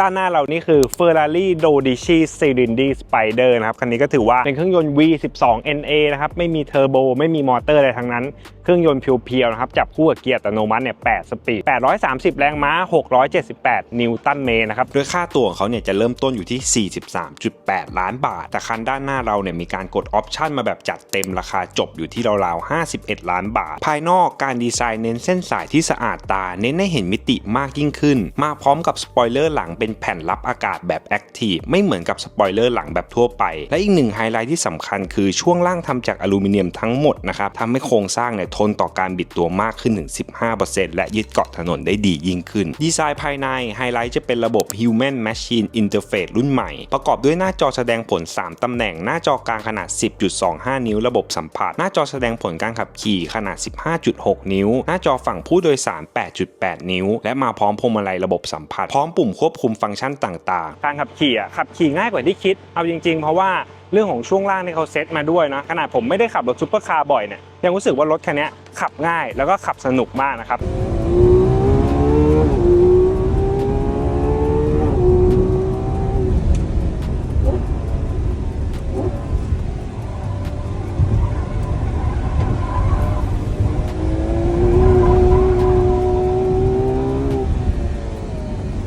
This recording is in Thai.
ด้านหน้าเรานี่คือ Ferrari Dodici Serenity Spider นะครับ คันนี้ก็ถือว่าเป็นเครื่องยนต์ V12 NA นะครับ ไม่มีเทอร์โบ ไม่มีมอเตอร์อะไรทั้งนั้น เครื่องยนต์เพียวๆนะครับ จับคู่กับเกียร์อัตโนมัติเนี่ย 8 สปีด 830 แรงม้า 678 นิวตันเมตรนะครับโดยค่าตัวของเขาเนี่ยจะเริ่มต้นอยู่ที่ 43.8 ล้านบาท แต่คันด้านหน้าเราเนี่ยมีการกดออปชันมาแบบจัดเต็มราคาจบอยู่ที่ราวๆ 51 ล้านบาท ภายนอกการดีไซน์เน้นเส้นสายที่สะอาดตา เน้นให้เห็นมิติมากยิ่งขึ้น มาพร้อมกับสปอยเลอร์หลังเป็นแผ่นรับอากาศแบบแอคทีฟไม่เหมือนกับสปอยเลอร์หลังแบบทั่วไป และอีกหนึ่งไฮไลท์ที่สำคัญคือช่วงล่างทำจากอลูมิเนียมทั้งหมดนะครับทำให้โครงสร้างเนี่ยทนต่อการบิดตัวมากขึ้นถึง 15%และยึดเกาะถนนได้ดียิ่งขึ้น ดีไซน์ภายในไฮไลท์จะเป็นระบบ Human Machine Interface รุ่นใหม่ ประกอบด้วยหน้าจอแสดงผล 3 ตำแหน่ง หน้าจอกลางขนาด 10.25 นิ้วระบบสัมผัส หน้าจอแสดงผลการขับขี่ขนาด 15.6 นิ้ว หน้าจอฝั่งผู้โดยสาร 8.8 นิ้ว และมาพร้อมพวงมาลัยระบบสัมผัส พร้อมปุ่มควบคุมฟังก์ชันต่างๆ การขับขี่อะขับขี่ง่ายกว่าที่คิด เอาจริง ๆ เพราะว่าเรื่องของช่วงล่างที่เขาเซ็ตมาด้วยนะขนาดผมไม่ได้ขับรถซุปเปอร์คาร์บ่อยเนี่ยยังรู้สึกว่ารถคันนี้ขับง่ายแล้วก็ขับสนุกมากนะครับ